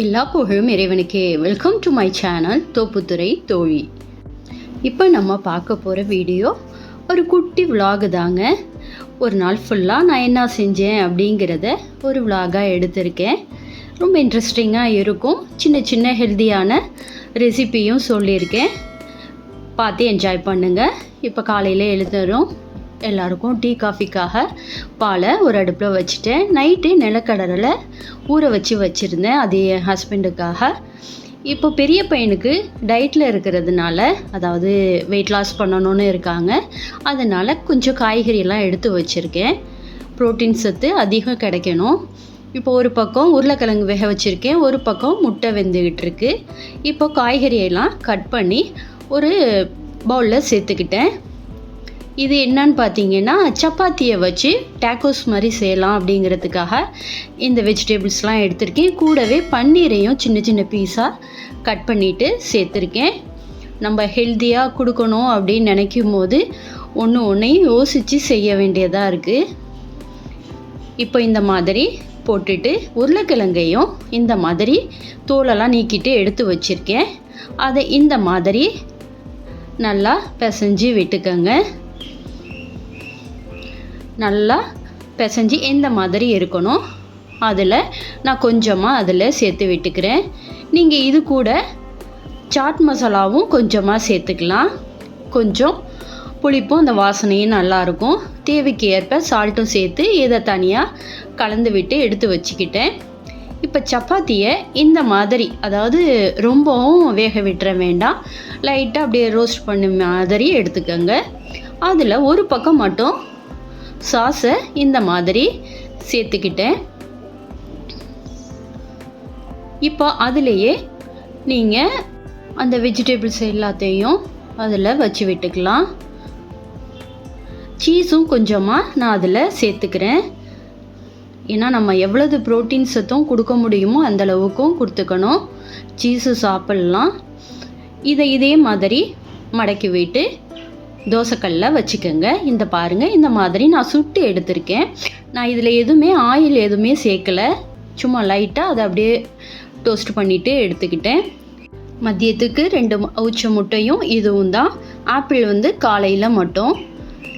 எல்லா புகழும் இறைவனுக்கே. Welcome to my channel Thopputhurai Thozhi இப்போ நம்ம பார்க்க போகிற வீடியோ ஒரு குட்டி விலாகு தாங்க. ஒரு நாள் ஃபுல்லாக நான் என்ன செஞ்சேன் அப்படிங்கிறத ஒரு விலாகாக எடுத்திருக்கேன். ரொம்ப இன்ட்ரெஸ்டிங்காக இருக்கும். சின்ன சின்ன ஹெல்த்தியான ரெசிப்பியும் சொல்லியிருக்கேன். பார்த்து என்ஜாய் பண்ணுங்கள் இப்போ காலையில் எழுதுறோம் எல்லாருக்கும் டீ காஃபிக்காக பாலை ஒரு அடுப்பில் வச்சுட்டேன் நைட்டு நிலக்கடலை ஊற வச்சு வச்சுருந்தேன். அது என் ஹஸ்பண்டுக்காக. இப்போ பெரிய பையனுக்கு டயட்டில் இருக்கிறதுனால அதாவது வெயிட் லாஸ் பண்ணணும்னு இருக்காங்க. அதனால் கொஞ்சம் காய்கறியெல்லாம் எடுத்து வச்சுருக்கேன். புரோட்டீன் சத்து அதிகம் கிடைக்கணும். இப்போ ஒரு பக்கம் உருளைக்கிழங்கு வேக வச்சுருக்கேன். ஒரு பக்கம் முட்டை வெந்துக்கிட்டு இருக்கு இப்போ காய்கறியெல்லாம் கட் பண்ணி ஒரு பவுலில் சேர்த்துக்கிட்டேன். இது என்னன்னு பார்த்தீங்கன்னா சப்பாத்தியை வச்சு டேக்கோஸ் மாதிரி செய்யலாம் அப்படிங்கிறதுக்காக இந்த வெஜிடபிள்ஸ்லாம் எடுத்திருக்கேன். கூடவே பன்னீரையும் சின்ன சின்ன பீஸாக கட் பண்ணிவிட்டு சேர்த்துருக்கேன். நம்ம ஹெல்த்தியாக கொடுக்கணும் அப்படின்னு நினைக்கும் போது ஒன்று ஒன்றையும் யோசித்து செய்ய வேண்டியதாக இருக்குது இப்போ இந்த மாதிரி போட்டுட்டு உருளைக்கிழங்கையும் இந்த மாதிரி தோலெல்லாம் நீக்கிட்டு எடுத்து வச்சுருக்கேன். அதை இந்த மாதிரி நல்லா பிசைஞ்சு விட்டுக்கோங்க. நல்லா பிசைஞ்சு இந்த மாதிரி இருக்கணும். அதில் நான் கொஞ்சமாக அதில் சேர்த்து விட்டுக்கிறேன். நீங்கள் இது கூட சாட் மசாலாவும் கொஞ்சமாக சேர்த்துக்கலாம். கொஞ்சம் புளிப்பும் அந்த வாசனையும் நல்லாயிருக்கும் தேவைக்கு ஏற்ப சால்ட்டும் சேர்த்து இதை தனியாக கலந்து விட்டு எடுத்து வச்சுக்கிட்டேன். இப்போ சப்பாத்தியை இந்த மாதிரி அதாவது ரொம்பவும் வேக விட்டுற வேண்டாம். லைட்டாக அப்படியே ரோஸ்ட் பண்ண மாதிரி எடுத்துக்கோங்க. அதில் ஒரு பக்கம் மட்டும் சாஸை இந்த மாதிரி சேர்த்துக்கிட்டேன். இப்போ அதுலேயே நீங்கள் அந்த வெஜிடபிள்ஸ் எல்லாத்தையும் அதில் வச்சு விட்டுக்கலாம். சீஸும் கொஞ்சமாக நான் அதில் சேர்த்துக்கிறேன். ஏன்னா நம்ம எவ்வளவு ப்ரோட்டீன் சத்தும் கொடுக்க முடியுமோ அந்த அளவுக்கும் கொடுத்துக்கணும். சீஸு சாப்பிட்லாம். இதை இதே மாதிரி மடக்கி விட்டு தோசைக்கல்ல வச்சுக்கோங்க. இந்த பாருங்கள் இந்த மாதிரி நான் சுட்டு எடுத்திருக்கேன். நான் இதில் எதுவுமே ஆயில் எதுவுமே சேர்க்கலை. சும்மா லைட்டாக அதை அப்படியே டோஸ்ட் பண்ணிவிட்டு எடுத்துக்கிட்டேன். மதியத்துக்கு ரெண்டு அவுச்ச முட்டையும் இதுவும் தான். ஆப்பிள் வந்து காலையில் மட்டும்.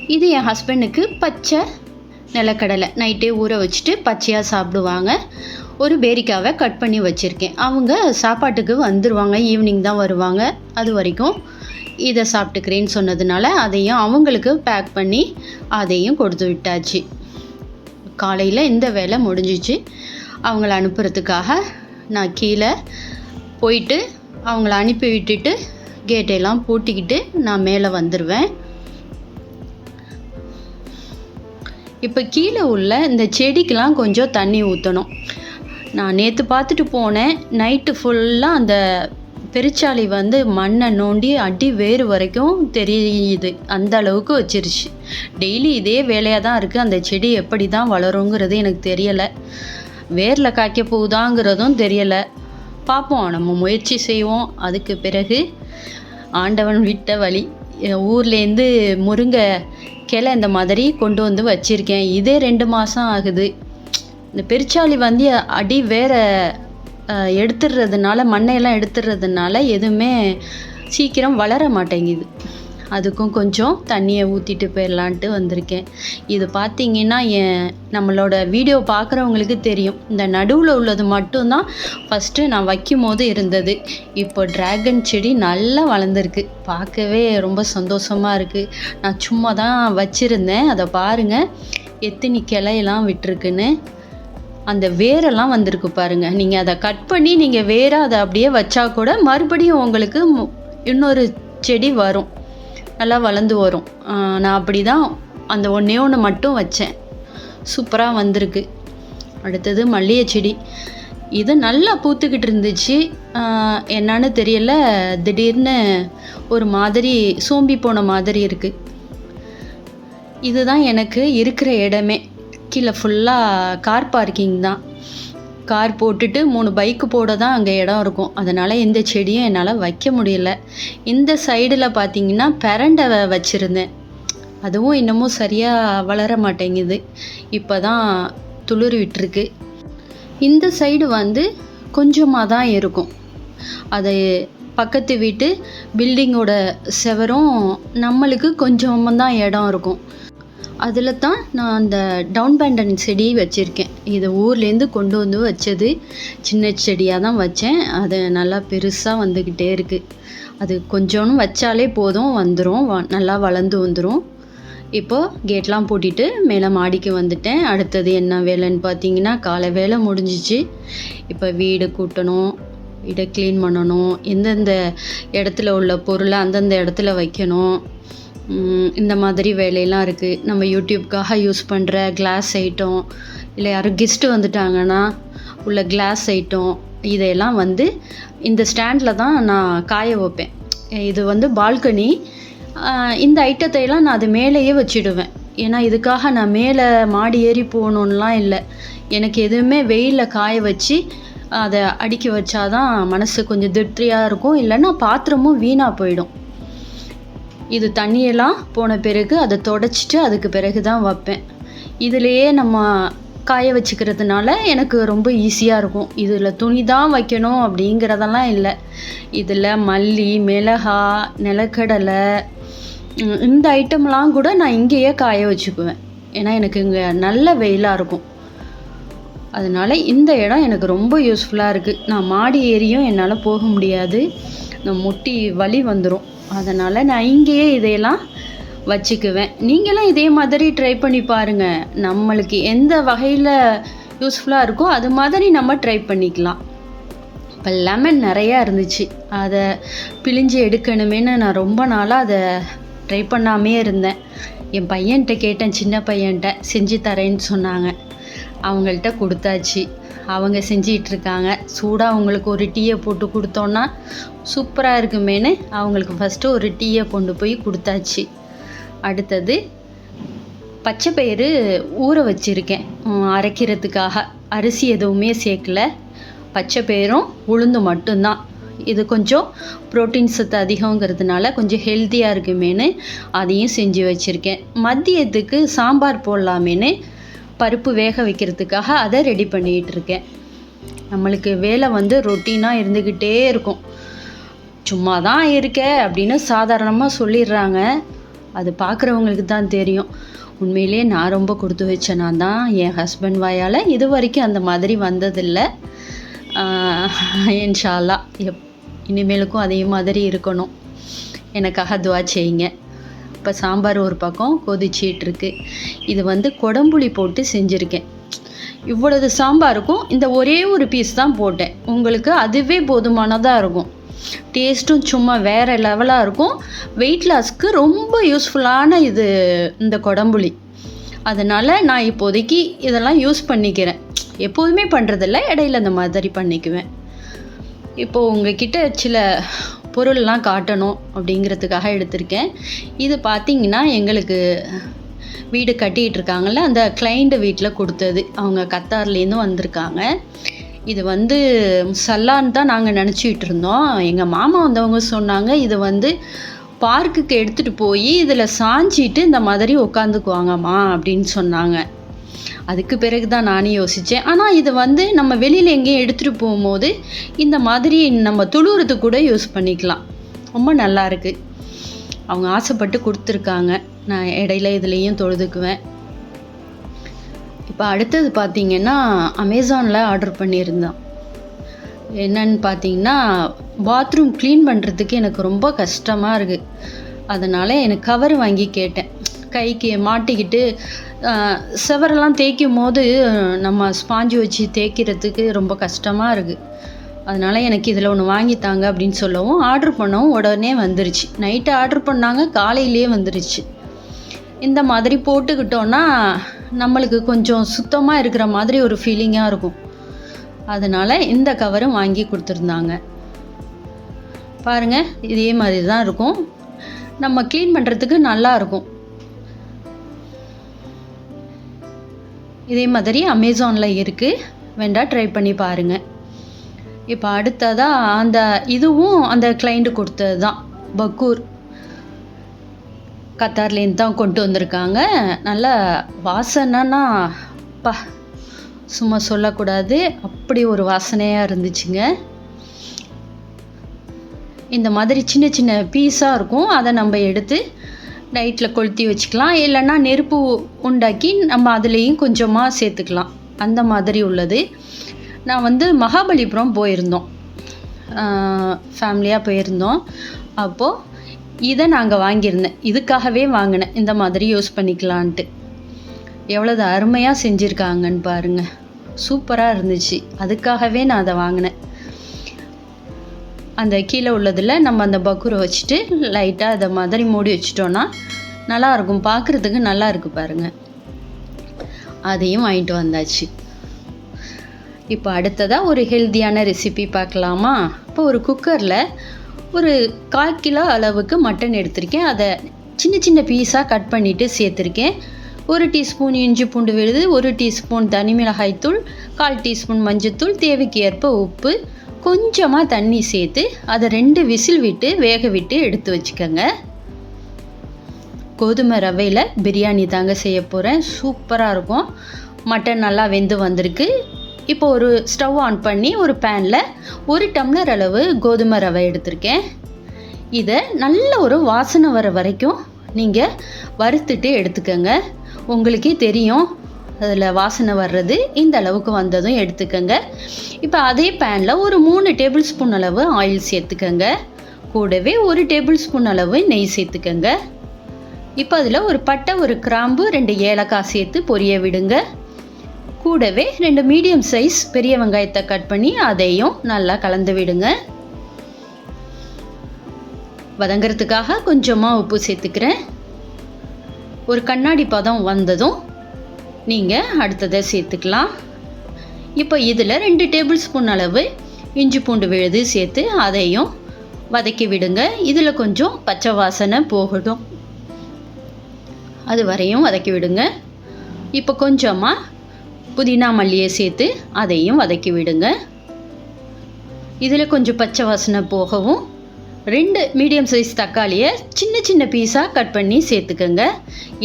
இது என் ஹஸ்பண்டுக்கு பச்சை நிலக்கடலை. நைட்டே ஊற வச்சுட்டு பச்சையாக சாப்பிடுவாங்க. ஒரு பேரிக்காவை கட் பண்ணி வச்சுருக்கேன். அவங்க சாப்பாட்டுக்கு வந்துடுவாங்க ஈவினிங் தான் வருவாங்க. அது வரைக்கும் இதை சாப்பிட்டுக்கிறேன்னு சொன்னதுனால அதையும் அவங்களுக்கு பேக் பண்ணி அதையும் கொடுத்து விட்டாச்சு. காலையில் இந்த வேலை முடிஞ்சிச்சு. அவங்கள அனுப்புறதுக்காக நான் கீழே போயிட்டு அவங்கள அனுப்பி விட்டுட்டு கேட்டையெல்லாம் பூட்டிக்கிட்டு நான் மேலே வந்துடுவேன் இப்போ கீழே உள்ள இந்த செடிக்கெலாம் கொஞ்சம் தண்ணி ஊற்றணும் நான் நேற்று பார்த்துட்டு போனேன் நைட்டு ஃபுல்லாக அந்த பெருச்சாளி வந்து மண்ணை நோண்டி அடி வேறு வரைக்கும் தெரியுது. அந்த அளவுக்கு வச்சிருச்சு. டெய்லி இதே வேலையாக தான் இருக்குது அந்த செடி எப்படி தான் வளருங்கிறது எனக்கு தெரியலை. வேரில் காய்க்க போகுதாங்கிறதும் தெரியலை. பார்ப்போம். நம்ம முயற்சி செய்வோம். அதுக்கு பிறகு ஆண்டவன் விட்ட வழி. என் ஊர்லேருந்து முருங்கை கிளை இந்த மாதிரி கொண்டு வந்து வச்சுருக்கேன். இதே ரெண்டு மாதம் ஆகுது. இந்த பெருச்சாளி வந்து அடி வேற எடுத்துடுறதுனால மண்ணையெல்லாம் எடுத்துடுறதுனால எதுவுமே சீக்கிரம் வளர மாட்டேங்குது. அதுக்கும் கொஞ்சம் தண்ணியை ஊற்றிட்டு போயிடலான்ட்டு வந்திருக்கேன். இது பார்த்தீங்கன்னா என் நம்மளோட வீடியோ பார்க்குறவங்களுக்கு தெரியும். இந்த நடுவில் உள்ளது மட்டும்தான் ஃபஸ்ட்டு நான் வைக்கும் போது இருந்தது. இப்போ டிராகன் செடி நல்லா வளர்ந்துருக்கு. பார்க்கவே ரொம்ப சந்தோஷமாக இருக்குது நான் சும்மா தான் வச்சுருந்தேன். அதை பாருங்கள் எத்தனி கிளையெல்லாம் விட்டுருக்குன்னு. அந்த வேரெல்லாம் வந்திருக்கு பாருங்க. நீங்கள் அதை கட் பண்ணி நீங்கள் வேற அதை அப்படியே வச்சா கூட மறுபடியும் உங்களுக்கு இன்னொரு செடி வரும். நல்லா வளர்ந்து வரும். நான் அப்படி தான் அந்த ஒன்றே ஒன்று மட்டும் வச்சேன். சூப்பராக வந்திருக்கு. அடுத்தது மல்லிகை செடி. இது நல்லா பூத்துக்கிட்டு இருந்துச்சு. என்னன்னு தெரியல. திடீர்னு ஒரு மாதிரி சோம்பி போன மாதிரி இருக்குது இதுதான் எனக்கு இருக்கிற இடமே. கீழே ஃபுல்லாக கார் பார்க்கிங் தான். கார் போட்டுட்டு மூணு பைக்கு போட தான் அங்கே இடம் இருக்கும். அதனால் எந்த செடியும் என்னால் வைக்க முடியல. இந்த சைடில் பார்த்தீங்கன்னா பெரண்டை வச்சுருந்தேன். அதுவும் இன்னமும் சரியாக வளர மாட்டேங்குது. இப்போ தான் துளிர் விட்டுருக்கு. இந்த சைடு வந்து கொஞ்சமாக தான் இருக்கும். அது பக்கத்து வீட்டு பில்டிங்கோட செவரும் நம்மளுக்கு கொஞ்சமாக தான் இடம் இருக்கும். அதில் தான் நான் அந்த டவுன் பேண்டன் செடி வச்சுருக்கேன். இதை ஊர்லேருந்து கொண்டு வந்து வச்சது சின்ன செடியாக தான் வச்சேன். அது நல்லா பெருசாக வந்துக்கிட்டே இருக்குது அது கொஞ்சோன்னு வச்சாலே போதும் வந்துடும் வ நல்லா வளர்ந்து வந்துடும் இப்போது கேட்லாம் பூட்டிட்டு மேலே மாடிக்கு வந்துட்டேன். அடுத்தது என்ன வேலைன்னு பார்த்தீங்கன்னா காலை வேலை முடிஞ்சிச்சு. இப்போ வீடு கூட்டணும் வீடை க்ளீன் பண்ணணும். எந்தெந்த இடத்துல உள்ள பொருளை அந்தந்த இடத்துல வைக்கணும். இந்த மாதிரி வேலையெல்லாம் இருக்குது நம்ம யூடியூப்காக யூஸ் பண்ணுற கிளாஸ் ஐட்டம் இல்லை யாரும் கெஸ்ட்டு வந்துட்டாங்கன்னா உள்ள கிளாஸ் ஐட்டம் இதையெல்லாம் வந்து இந்த ஸ்டாண்டில் தான் நான் காய வைப்பேன். இது வந்து பால்கனி இந்த ஐட்டத்தையெல்லாம் நான் அது மேலேயே வச்சிடுவேன். ஏன்னா இதுக்காக நான் மேலே மாடி ஏறி போகணுன்லாம் இல்லை. எனக்கு எதுவுமே வெயிலில் காய வச்சு அதை அடுக்கி வச்சாதான் மனசு கொஞ்சம் திருப்தியாக இருக்கும். இல்லைன்னா பாத்திரமும் வீணாக போயிடும். இது தண்ணியெல்லாம் போன பிறகு அதை தொடச்சிட்டு அதுக்கு பிறகு தான் வைப்பேன். இதுலேயே நம்ம காய வச்சுக்கிறதுனால எனக்கு ரொம்ப ஈஸியாக இருக்கும். இதில் துணி தான் வைக்கணும் அப்படிங்கிறதெல்லாம் இல்லை. இதில் மல்லி மிளகா நிலக்கடலை இந்த ஐட்டம்லாம் கூட நான் இங்கேயே காய வச்சுக்குவேன். ஏன்னா எனக்கு இங்கே நல்ல வெயிலாக இருக்கும். அதனால் இந்த இடம் எனக்கு ரொம்ப யூஸ்ஃபுல்லாக இருக்குது நான் மாடி ஏறியும் என்னால் போக முடியாது. நான் முட்டி வலி வந்துடும் அதனால் நான் இங்கேயே இதையெல்லாம் வச்சுக்குவேன். நீங்களும் இதே மாதிரி ட்ரை பண்ணி பாருங்கள் நம்மளுக்கு எந்த வகையில் யூஸ்ஃபுல்லாக இருக்கோ அது மாதிரி நம்ம ட்ரை பண்ணிக்கலாம். இப்போ லெமன் நிறையா இருந்துச்சு. அதை பிழிஞ்சு எடுக்கணுமேன்னு நான் ரொம்ப நாளாக அதை ட்ரை பண்ணாமே இருந்தேன். என் பையன்கிட்ட கேட்டேன் சின்ன பையன்கிட்ட செஞ்சு தரேன்னு சொன்னாங்க. அவங்கள்ட்ட கொடுத்தாச்சு. அவங்க செஞ்சிகிட்ருக்காங்க. சூடாக அவங்களுக்கு ஒரு டீயை போட்டு கொடுத்தோன்னா சூப்பராக இருக்குமேன்னு அவங்களுக்கு ஃபஸ்ட்டு ஒரு டீயை கொண்டு போய் கொடுத்தாச்சு. அடுத்தது பச்சை பயிறு ஊற வச்சுருக்கேன். அரைக்கிறதுக்காக. அரிசி எதுவுமே சேர்க்கல. பச்சை பயிரும் உளுந்து மட்டும்தான். இது கொஞ்சம் புரோட்டீன் சத்து அதிகங்கிறதுனால கொஞ்சம் ஹெல்த்தியாக இருக்குமேனு அதையும் செஞ்சு வச்சுருக்கேன். மதியத்துக்கு சாம்பார் போடலாமேனு பருப்பு வேக வைக்கிறதுக்காக அதை ரெடி பண்ணிகிட்டு இருக்கேன் நம்மளுக்கு வேலை வந்து ரொட்டீனாக இருந்துக்கிட்டே இருக்கும். சும்மா தான் இருக்க அப்படின்னு சாதாரணமாக சொல்லிடுறாங்க. அது பார்க்குறவங்களுக்கு தான் தெரியும். உண்மையிலேயே நான் ரொம்ப கொடுத்து வச்ச நான் தான் என் ஹஸ்பண்ட் வாயால் இது வரைக்கும் அந்த மாதிரி வந்ததில்லை. இன்ஷால்லா எப் இனிமேலுக்கும் அதே மாதிரி இருக்கணும். எனக்காக துவா செய்யுங்க. இப்போ சாம்பார் ஒரு பக்கம் கொதிச்சிட்ருக்கு. இது வந்து கொடம்புளி போட்டு செஞ்சுருக்கேன். இவ்வளவு சாம்பாருக்கும் இந்த ஒரே ஒரு பீஸ் தான் போட்டேன். உங்களுக்கு அதுவே போதுமானதாக இருக்கும். டேஸ்ட்டும் சும்மா வேறு லெவலாக இருக்கும். வெயிட் லாஸ்க்கு ரொம்ப யூஸ்ஃபுல்லான இது இந்த கொடம்புளி. அதனால் நான் இப்போதைக்கு இதெல்லாம் யூஸ் பண்ணிக்கிறேன். எப்போதுமே பண்ணுறதில்ல இடையில இந்த மாதிரி பண்ணிக்குவேன். இப்போது உங்ககிட்ட சில பொருள்லாம் காட்டணும் அப்படிங்கிறதுக்காக எடுத்திருக்கேன். இது பார்த்தீங்கன்னா எங்களுக்கு வீடு கட்டிகிட்டு இருக்காங்கல்ல அந்த கிளைண்ட் வீட்டில் கொடுத்தது. அவங்க கத்தார்லேருந்து வந்திருக்காங்க. இது வந்து சல்லான்னு தான் நாங்கள் நினச்சிக்கிட்டு இருந்தோம் எங்கள் மாமா வந்தவங்க சொன்னாங்க இது வந்து பார்க்குக்கு எடுத்துகிட்டு போய் இதில் சாஞ்சிட்டு இந்த மாதிரி உட்காந்துக்குவாங்கம்மா அப்படின்னு சொன்னாங்க. அதுக்கு பிறகு தான் நானே யோசித்தேன் ஆனால் இதை வந்து நம்ம வெளியில் எங்கேயும் எடுத்துகிட்டு போகும்போது இந்த மாதிரி நம்ம துளுறது கூட யூஸ் பண்ணிக்கலாம். ரொம்ப நல்லா இருக்குது அவங்க ஆசைப்பட்டு கொடுத்துருக்காங்க. நான் இடையில இதுலேயும் தொழுதுக்குவேன். இப்போ அடுத்தது பார்த்திங்கன்னா அமேசானில் ஆர்டர் பண்ணியிருந்தான். என்னன்னு பார்த்தீங்கன்னா பாத்ரூம் க்ளீன் பண்ணுறதுக்கு எனக்கு ரொம்ப கஷ்டமாக இருக்குது அதனால் எனக்கு கவர் வாங்கி கேட்டேன். கைக்கு மாட்டிக்கிட்டு செவரெல்லாம் தேய்க்கும் போது நம்ம ஸ்பாஞ்சு வச்சு தேய்க்கிறதுக்கு ரொம்ப கஷ்டமாக இருக்குது அதனால் எனக்கு இதில் ஒன்று வாங்கித்தாங்க அப்படின்னு சொல்லவும் ஆர்டர் பண்ணவும் உடனே வந்துருச்சு. நைட்டு ஆர்டர் பண்ணாங்க காலையிலேயே வந்துருச்சு. இந்த மாதிரி போட்டுக்கிட்டோன்னா நம்மளுக்கு கொஞ்சம் சுத்தமாக இருக்கிற மாதிரி ஒரு ஃபீலிங்காக இருக்கும். அதனால் இந்த கவரும் வாங்கி கொடுத்துருந்தாங்க. பாருங்கள் இதே மாதிரி தான் இருக்கும். நம்ம க்ளீன் பண்ணுறதுக்கு நல்லா இதே மாதிரி அமேசானில் இருக்குது வேண்டா ட்ரை பண்ணி பாருங்கள் இப்போ அடுத்ததாக அந்த இதுவும் அந்த கிளைண்ட்டு கொடுத்தது தான் பக்கூர். கத்தார்லேருந்து தான் கொண்டு வந்திருக்காங்க. நல்ல வாசனைனா பா சும்மா சொல்லக்கூடாது. அப்படி ஒரு வாசனையாக இருந்துச்சுங்க. இந்த மாதிரி சின்ன சின்ன பீஸாக இருக்கும். அதை நம்ம எடுத்து நைட்டில் கொளுத்தி வச்சுக்கலாம். இல்லைன்னா நெருப்பு உண்டாக்கி நம்ம அதுலேயும் கொஞ்சமாக சேர்த்துக்கலாம். அந்த மாதிரி உள்ளது. நான் வந்து மகாபலிபுரம் போயிருந்தோம். ஃபேமிலியாக போயிருந்தோம். அப்போது இதை நாங்கள் வாங்கியிருந்தேன். இதுக்காகவே வாங்கினேன். இந்த மாதிரி யூஸ் பண்ணிக்கலான்ட்டு. எவ்வளோது அருமையாக செஞ்சுருக்காங்கன்னு பாருங்கள் சூப்பராக இருந்துச்சு. அதுக்காகவே நான் அதை வாங்கினேன். அந்த கீழே உள்ளதில் நம்ம அந்த பக்குரை வச்சுட்டு லைட்டாக அதை மாதிரி மூடி வச்சிட்டோன்னா நல்லாயிருக்கும். பார்க்குறதுக்கு நல்லா இருக்கு பாருங்கள் அதையும் வாங்கிட்டு வந்தாச்சு. இப்போ அடுத்ததாக ஒரு ஹெல்த்தியான ரெசிபி பார்க்கலாமா? இப்போ ஒரு குக்கரில் ஒரு கால் கிலோ அளவுக்கு மட்டன் எடுத்திருக்கேன். அதை சின்ன சின்ன பீஸாக கட் பண்ணிவிட்டு சேர்த்துருக்கேன். ஒரு டீஸ்பூன் இஞ்சி பூண்டு விழுது ஒரு டீஸ்பூன் தனி மிளகாய்த்தூள் கால் டீஸ்பூன் மஞ்சத்தூள் தேவைக்கு ஏற்ப உப்பு கொஞ்சமாக தண்ணி சேர்த்து அதை ரெண்டு விசில் விட்டு வேக விட்டு எடுத்து வச்சுக்கோங்க. கோதுமை ரவையில் பிரியாணி தாங்க செய்ய போகிறேன் சூப்பராக இருக்கும். மட்டன் நல்லா வெந்து வந்திருக்கு. இப்போ ஒரு ஸ்டவ் ஆன் பண்ணி ஒரு பேனில் ஒரு டம்ளர் அளவு கோதுமை ரவை எடுத்திருக்கேன். இதை நல்ல ஒரு வாசனை வர வரைக்கும் நீங்கள் வறுத்துட்டு எடுத்துக்கோங்க. உங்களுக்கே தெரியும். அதில் வாசனை வர்றது இந்த அளவுக்கு வந்ததும் எடுத்துக்கோங்க. இப்போ அதே பேனில் ஒரு மூணு டேபிள் ஸ்பூன் அளவு ஆயில் சேர்த்துக்கோங்க. கூடவே ஒரு டேபிள் ஸ்பூன் அளவு நெய் சேர்த்துக்கோங்க. இப்போ அதில் ஒரு பட்டை ஒரு கிராம்பு ரெண்டு ஏலக்காய் சேர்த்து பொரிய விடுங்க. கூடவே ரெண்டு மீடியம் சைஸ் பெரிய வெங்காயத்தை கட் பண்ணி அதையும் நல்லா கலந்து விடுங்க. வதங்கிறதுக்காக கொஞ்சமாக உப்பு சேர்த்துக்கிறேன். ஒரு கண்ணாடி பதம் வந்ததும் நீங்கள் அடுத்ததை சேர்த்துக்கலாம். இப்போ இதில் ரெண்டு டேபிள் ஸ்பூன் அளவு இஞ்சி பூண்டு விழுது சேர்த்து அதையும் வதக்கி விடுங்க. இதில் கொஞ்சம் பச்சை வாசனை போகட்டும். அது வரையும் வதக்கி விடுங்க. இப்போ கொஞ்சமாக புதினா மல்லியை சேர்த்து அதையும் வதக்கி விடுங்க. இதில் கொஞ்சம் பச்சை வாசனை போகவும் ரெண்டு மீடியம் சைஸ் தக்காளியை சின்ன சின்ன பீஸாக கட் பண்ணி சேர்த்துக்கோங்க.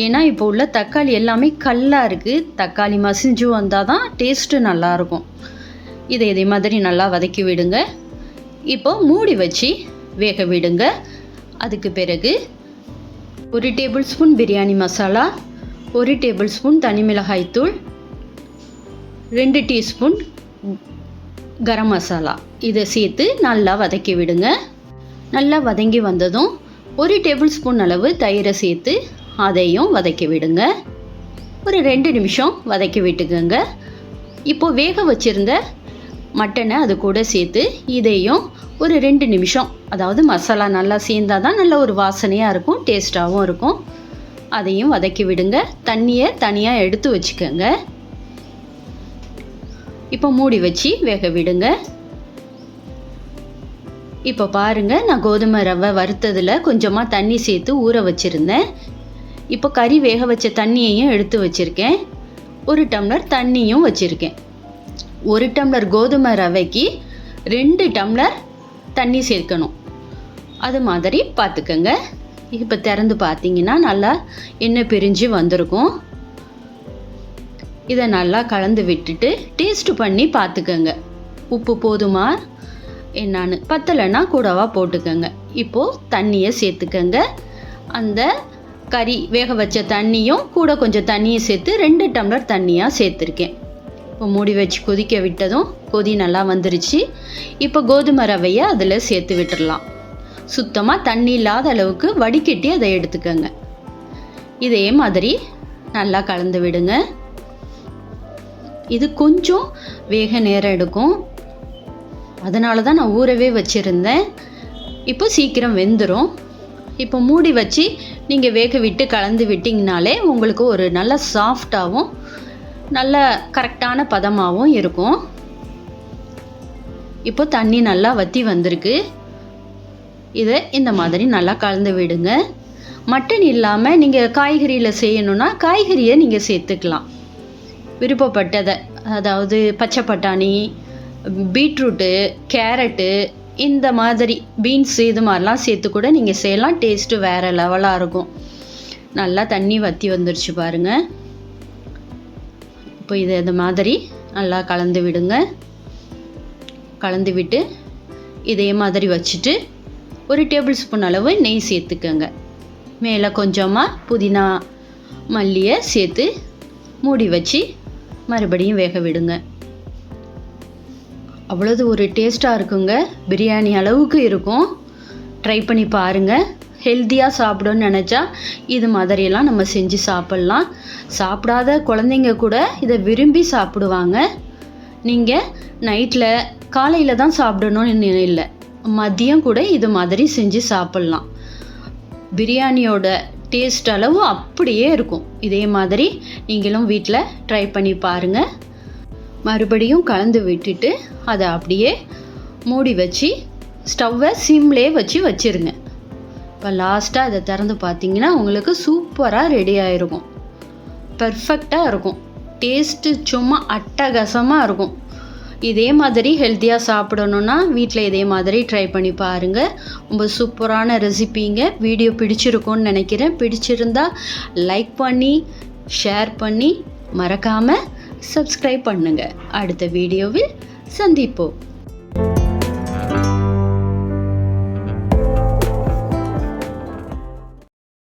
ஏன்னா இப்போ உள்ள தக்காளி எல்லாமே கல்லாக இருக்குது தக்காளி மசிஞ்சு வந்தால் தான் டேஸ்ட்டு நல்லாயிருக்கும் இதை இதே மாதிரி நல்லா வதக்கி விடுங்க. இப்போ மூடி வச்சு வேக விடுங்க. அதுக்கு பிறகு ஒரு டேபிள் ஸ்பூன் பிரியாணி மசாலா ஒரு டேபிள் ஸ்பூன் தனி மிளகாய் தூள் ரெண்டு டீஸ்பூன் கரம் மசாலா. இதை சேர்த்து நல்லா வதக்கி விடுங்க. நல்லா வதங்கி வந்ததும் ஒரு டேபிள் ஸ்பூன் அளவு தயிரை சேர்த்து அதையும் வதக்கி விடுங்க. ஒரு ரெண்டு நிமிஷம் வதக்கி விட்டுக்கோங்க. இப்போ வேக வச்சுருந்த மட்டனை அது கூட சேர்த்து இதையும் ஒரு ரெண்டு நிமிஷம் அதாவது மசாலா நல்லா சேர்ந்தால் தான் நல்ல ஒரு வாசனையாக இருக்கும் டேஸ்ட்டாகவும் இருக்கும். அதையும் வதக்கி விடுங்க. தண்ணியை தனியாக எடுத்து வச்சுக்கோங்க. இப்போ மூடி வச்சு வேக விடுங்க. இப்போ பாருங்கள் நான் கோதுமை ரவை வறுத்ததில் கொஞ்சமாக தண்ணி சேர்த்து ஊற வச்சுருந்தேன். இப்போ கறி வேக வச்ச தண்ணியையும் எடுத்து வச்சுருக்கேன். ஒரு டம்ளர் தண்ணியும் வச்சுருக்கேன். ஒரு டம்ளர் கோதுமை ரவைக்கு ரெண்டு டம்ளர் தண்ணி சேர்க்கணும். அது மாதிரி பார்த்துக்கோங்க. இப்போ திறந்து பார்த்தீங்கன்னா நல்லா எண்ணெய் பிரிஞ்சு வந்திருக்கும். இதை நல்லா கலந்து விட்டுட்டு டேஸ்ட் பண்ணி பார்த்துக்கோங்க. உப்பு போதுமா? என்னான்னு பத்தலைன்னா கூடவா போட்டுக்கோங்க. இப்போது தண்ணியை சேர்த்துக்கோங்க. அந்த கறி வேக வச்ச தண்ணியும் கூட கொஞ்சம் தண்ணியை சேர்த்து ரெண்டு டம்ளர் தண்ணியாக சேர்த்துருக்கேன். இப்போ மூடி வச்சு கொதிக்க விட்டதும் கொதி நல்லா வந்துருச்சு. இப்போ கோதுமை ரவையை அதில் சேர்த்து விட்டுடலாம் சுத்தமாக தண்ணி இல்லாத அளவுக்கு வடிகட்டி அதை எடுத்துக்கோங்க. இதே மாதிரி நல்லா கலந்து விடுங்க. இது கொஞ்சம் வேக நேரம் எடுக்கும். அதனால தான் நான் ஊறவே வச்சுருந்தேன். இப்போ சீக்கிரம் வெந்துடும் இப்போ மூடி வச்சு நீங்கள் வேக விட்டு கலந்து விட்டிங்கனாலே உங்களுக்கு ஒரு நல்ல சாஃப்டாகவும் நல்ல கரெக்டான பதமாகவும் இருக்கும். இப்போ தண்ணி நல்லா வற்றி வந்திருக்கு. இதை இந்த மாதிரி நல்லா கலந்து விடுங்க. மட்டன் இல்லாமல் நீங்கள் காய்கறியில் செய்யணுன்னா காய்கறியை நீங்கள் சேர்த்துக்கலாம். விருப்பப்பட்டதை அதாவது பச்சை பட்டாணி பீட்ரூட்டு கேரட்டு இந்த மாதிரி பீன்ஸ் இது மாதிரிலாம் சேர்த்து கூட நீங்கள் செய்யலாம். டேஸ்ட்டு வேறு லெவலாக இருக்கும். நல்லா தண்ணி வற்றி வந்துருச்சு பாருங்கள் இப்போ இது இந்த மாதிரி நல்லா கலந்து விடுங்க. கலந்து விட்டு இதே மாதிரி வச்சுட்டு ஒரு டேபிள் ஸ்பூன் அளவு நெய் சேர்த்துக்கோங்க. மேலே கொஞ்சமாக புதினா மல்லியை சேர்த்து மூடி வச்சு மறுபடியும் வேக விடுங்க. அவ்வளோது ஒரு டேஸ்ட்டாக இருக்குங்க. பிரியாணி அளவுக்கு இருக்கும். ட்ரை பண்ணி பாருங்கள் ஹெல்த்தியாக சாப்பிடணும்னு நினச்சா இது மாதிரியெல்லாம் நம்ம செஞ்சு சாப்பிட்லாம். சாப்பிடாத குழந்தைங்க கூட இதை விரும்பி சாப்பிடுவாங்க. நீங்கள் நைட்டில் காலையில் தான் சாப்பிடணும்னு இல்லை. மதியம் கூட இது மாதிரி செஞ்சு சாப்பிட்லாம். பிரியாணியோட டேஸ்ட் அளவு அப்படியே இருக்கும். இதே மாதிரி நீங்களும் வீட்டில் ட்ரை பண்ணி பாருங்கள் மறுபடியும் கலந்து விட்டுட்டு அதை அப்படியே மூடி வச்சு ஸ்டவ்வை சிம்லேயே வச்சு வச்சிருங்க. இப்போ லாஸ்ட்டாக அதை திறந்து பார்த்தீங்கன்னா உங்களுக்கு சூப்பராக ரெடி ஆகிருக்கும் பர்ஃபெக்டாக இருக்கும். டேஸ்ட்டு சும்மா அட்டகாசமாக இருக்கும். இதே மாதிரி ஹெல்த்தியாக சாப்பிடணுன்னா வீட்டில் இதே மாதிரி ட்ரை பண்ணி பாருங்கள் ரொம்ப சூப்பரான ரெசிபிங்க வீடியோ பிடிச்சிருக்கும்னு நினைக்கிறேன். பிடிச்சிருந்தா லைக் பண்ணி ஷேர் பண்ணி மறக்காமல் சப்ஸ்கிரைப் பண்ணுங்கள் அடுத்த வீடியோவில் சந்திப்போம்.